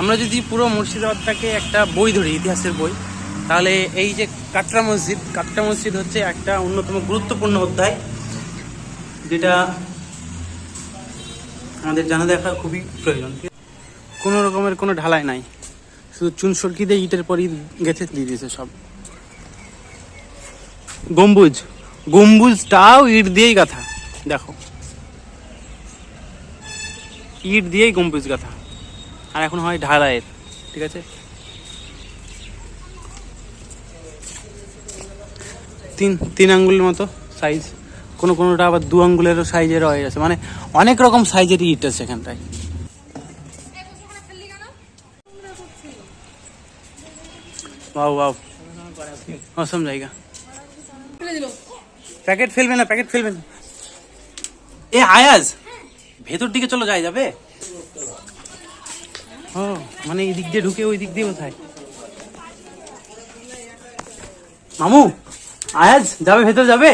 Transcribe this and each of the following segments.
আমরা যদি পুরো মুর্শিদাবাদটাকে একটা বই ধরি, ইতিহাসের বই, তাহলে এই যে কাটরা মসজিদ কাটরা মসজিদ হচ্ছে একটা অন্যতম গুরুত্বপূর্ণ অধ্যায়, যেটা আমাদের জানা দেখা খুবই প্রয়োজন। কোনো রকমের কোনো ঢালাই নাই। শুধু চুন দিয়ে ইটের পরই গেছে দিয়ে দিয়েছে সব। গম্বুজ, গম্বুজটাও ইট দিয়েই গাথা, দেখো। ইট দিয়েই গম্বুজ গাথা। আর এখন হয় ঢালাইয়ের, ঠিক আছে? তিন তিন আঙ্গুলের মতো সাইজ কোনো, কোনোটা আবার দু আঙ্গুলেরও সাইজের হয়ে গেছে। মানে অনেক রকম সাইজেরই ইট আছে এখানটায়। বাউ বাউ অসম জায়গা। প্যাকেট ফেলবে না প্যাকেট ফেলবে না। এ, আয়াজ! ভেতর দিকে চলো যাই যাবে? ও মানে এই দিক দিয়ে ঢুকে ওই দিক দিয়ে কোথায় মামু, আয়াজ, যাবে, ভেতর যাবে।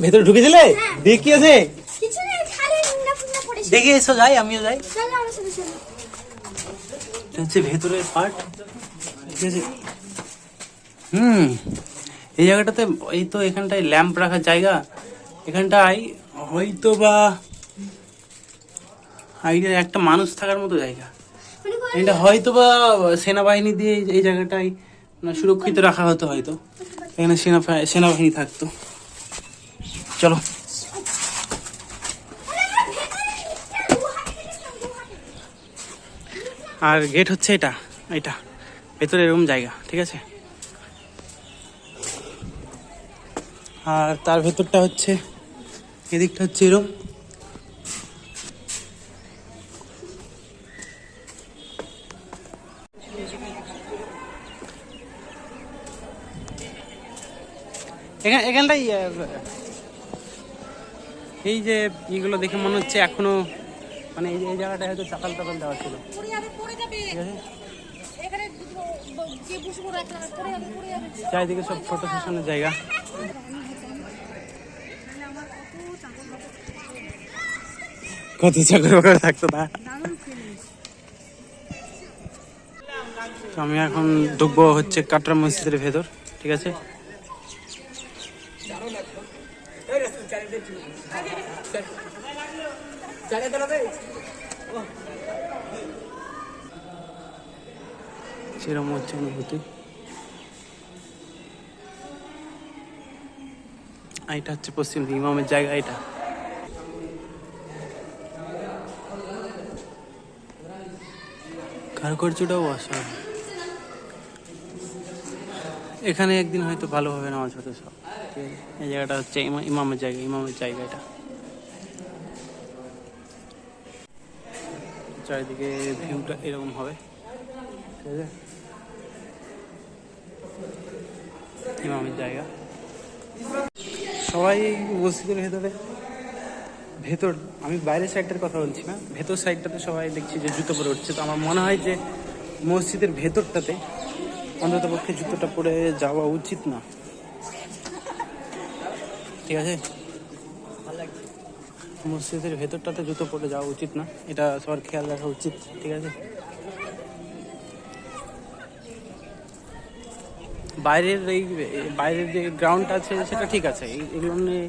ভেতর ঢুকে দিলে হ্যাঁ। দেখি আছে। দেখে এসো, যাই, আমিও যাই হচ্ছে ভেতরের পার্ট ঠিক আছে হুম, এই জায়গাটাতে এই তো এখানটায় ল্যাম্প রাখার জায়গা এখানটায় হয়তো বা আইডিয়া একটা মানুষ থাকার মতো জায়গা। মানে এটা হয়তো বা সেনাবাহিনী দিয়ে এই- জায়গাটাই সুরক্ষিত রাখা হতো হয়তো। এখানে সেনা সেনাবাহিনী থাকতো। চলো। আর গেট হচ্ছে এটা এটা। ভেতরে এরকম জায়গা ঠিক আছে? আর তার ভেতরটা হচ্ছে এদিকটা হচ্ছে এরকম। এখান এখানটাই এই যে এগুলো দেখে মনে হচ্ছে এখনও মানে এই এই জায়গাটায় হয়তো চাকাল টাকাল দেওয়া ছিল। চারিদিকে সব ফটো সেশনের জায়গা। কত চাকরি বাকরি থাকতো না তো আমি এখন ঢুকবো হচ্ছে কাটরা মসজিদের ভেতর ঠিক আছে? সেরকম হচ্ছে অনুভূতি এটা হচ্ছে পশ্চিম ইমামের জায়গা এটা। কারুকার্যটাও অসাধারণ। এখানে একদিন হয়তো ভালো হবে নামাজ হতো সব। এই জায়গাটা হচ্ছে ইমা- ইমামের জায়গা ইমামের জায়গা এটা চারিদিকে ভিউটা এরকম হবে। ঠিক আছে? ইমামের জায়গা। সবাই মসজিদের ভেতরে ভেতর আমি বাইরের সাইডটার কথা বলছি না। ভেতর সাইডটাতে সবাই দেখছি যে জুতো পরে উঠছে। তো আমার মনে হয় যে মসজিদের ভেতরটাতে অন্তত পক্ষে জুতোটা পরে যাওয়া উচিত না। ঠিক আছে? মসজিদের ভেতরটাতে জুতো পরে যাওয়া উচিত না। এটা সবার খেয়াল রাখা উচিত, ঠিক আছে? বাইরের এই বাইরের যে গ্রাউন্ড আছে, সেটা ঠিক আছে। এগুলো নিয়ে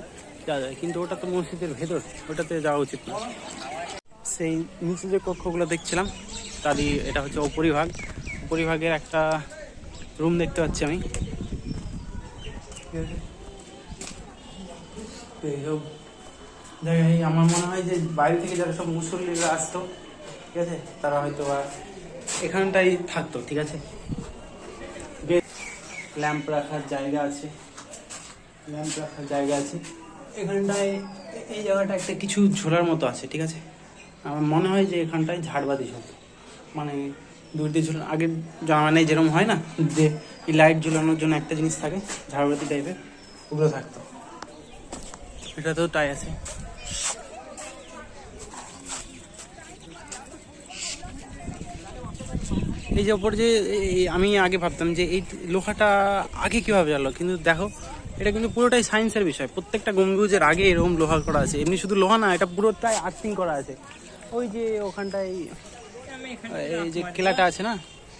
যাওয়া যায়, কিন্তু ওটা তো মসজিদের ভেতর, ওটাতে যাওয়া উচিত না। সেই যে কক্ষগুলো দেখছিলাম, তারই এটা হচ্ছে উপরিভাগ। উপরিভাগের একটা রুম দেখতে পাচ্ছি আমি। জায়গায় আমার মনে হয় যে বাইরে থেকে যারা সব মুসল্লিরা আসতো, ঠিক আছে, তারা হয়তো এখানটাই থাকতো, ঠিক আছে? ল্যাম্প রাখার জায়গা আছে, ল্যাম্প রাখার জায়গা আছে। এখানটায় এই জায়গাটা একটা কিছু ঝোলার মতো আছে, ঠিক আছে? আমার মনে হয় যে এখানটায় ঝাড়বাতি ঝোল মানে দিয়ে ঝুলানো আগের জামানে যেরকম হয় না যে লাইট ঝুলানোর জন্য একটা জিনিস থাকে, ঝাড়বাতি টাইপের ওগুলো থাকতো। এটাতেও টাই আছে। এই যে ওপর যে আমি আগে ভাবতাম যে এই লোহাটা আগে কীভাবে জানলো কিন্তু দেখো, এটা কিন্তু পুরোটাই সায়েন্সের বিষয়। প্রত্যেকটা গম্বুজের আগে এরকম লোহা করা আছে, এমনি শুধু লোহা না, এটা পুরোটাই আর্থিং করা আছে। ওই যে ওখানটায় এই যে কেলাটা আছে না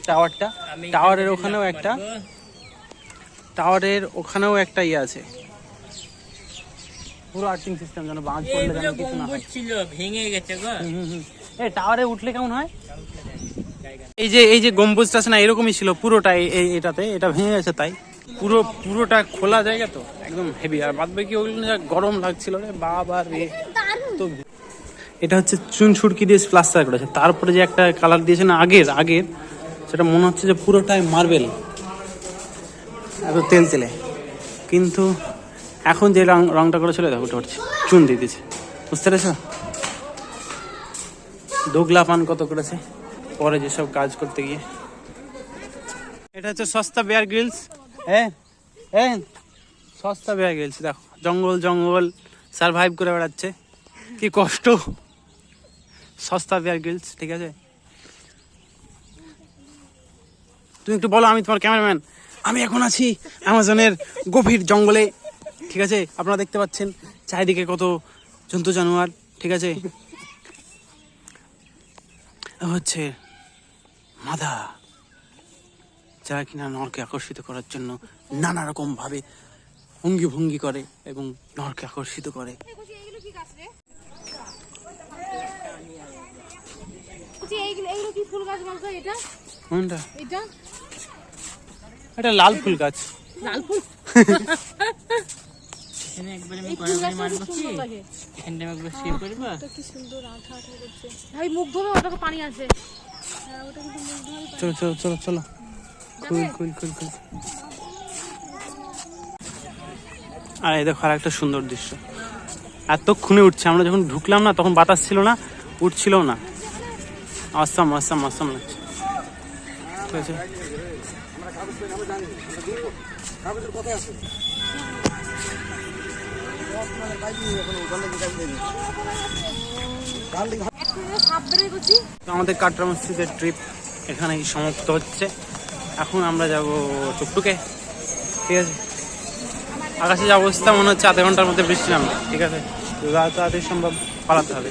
টাওয়ারটা টাওয়ারের ওখানেও একটা টাওয়ারের ওখানেও একটা ইয়ে আছে। পুরো আর্টিং সিস্টেম যেন বাঁধ পড়লে যেন কিছু না হয়। ছিল ভেঙে গেছে গো। এই টাওয়ারে উঠলে কেমন হয়? এই যে এই যে গম্বুজটা আছে না এরকমই ছিল পুরোটা এই- এটাতে এটা ভেঙে গেছে তাই। পুরো পুরোটা খোলা জায়গা তো একদম হেভি আর বাদ বাকি ওগুলো যা গরম লাগছিল রে বাবা রে। তো এটা হচ্ছে চুন সুরকি দিয়ে প্লাস্টার করেছে তারপরে যে একটা কালার দিয়েছে না আগের আগের, সেটা মনে হচ্ছে যে পুরোটাই মার্বেল এত তেল তেলে। কিন্তু এখন যে রং, রংটা করেছিল দেখো হচ্ছে চুন দিয়ে দিয়েছে। বুঝতে পেরেছ? দোগলা পান কত করেছে? পরে যেসব কাজ করতে গিয়ে। এটা হচ্ছে সস্তা বেয়ার গ্রিলস হ্যাঁ হ্যাঁ সস্তা বেয়ার গ্রিলস দেখো। জঙ্গল জঙ্গল সারভাইভ করে বেড়াচ্ছে। কি কষ্ট। সস্তা বেয়ার গ্রিলস ঠিক আছে? তুমি একটু বলো, আমি তোমার ক্যামেরাম্যান আমি এখন আছি অ্যামাজনের গভীর জঙ্গলে, ঠিক আছে? আপনারা দেখতে পাচ্ছেন চারিদিকে কত জন্তু জানোয়ার, ঠিক আছে? হচ্ছে মাদা, যারা কিনা নরকে আকর্ষিত করার জন্য নানা রকম ভাবে ভঙ্গি ভঙ্গি করে এবং নরকে আকর্ষিত করে। এইগুলো কি গাছ রে বলছি এইগুলো এইগুলো কি ফুল গাছ বলতো এটা? কোনটা? এটা? এটা লাল ফুল গাছ। লাল ফুল? এখানে একবার আমি এই করে ফুল করে গাছটা মারবো খুব কি সুন্দর লাগে। এখানটা আমি একবার সেভ করব কি সুন্দর আঠা আঠা করছে। ভাই মুখ ধোবে ওটাকে পানি আছে। ওটা কিন্তু মুখ ধোবে চলো চলো চলো চলো। কুল কুল কুল কুল আর এই দেখো আর একটা সুন্দর দৃশ্য। এতক্ষণে উঠছে আমরা যখন ঢুকলাম না তখন বাতাস ছিল না উঠছিল না। আসাম আসাম আসাম লাগছে ঠিক আছে আমাদের কাটরা মসজিদের ট্রিপ এখানেই সমাপ্ত হচ্ছে। এখন আমরা যাব টুকটুকে ঠিক আছে? আকাশে যে অবস্থা, মনে হচ্ছে আধা ঘণ্টার মধ্যে বৃষ্টি নামবে। ঠিক আছে? সম্ভব পালাতে হবে।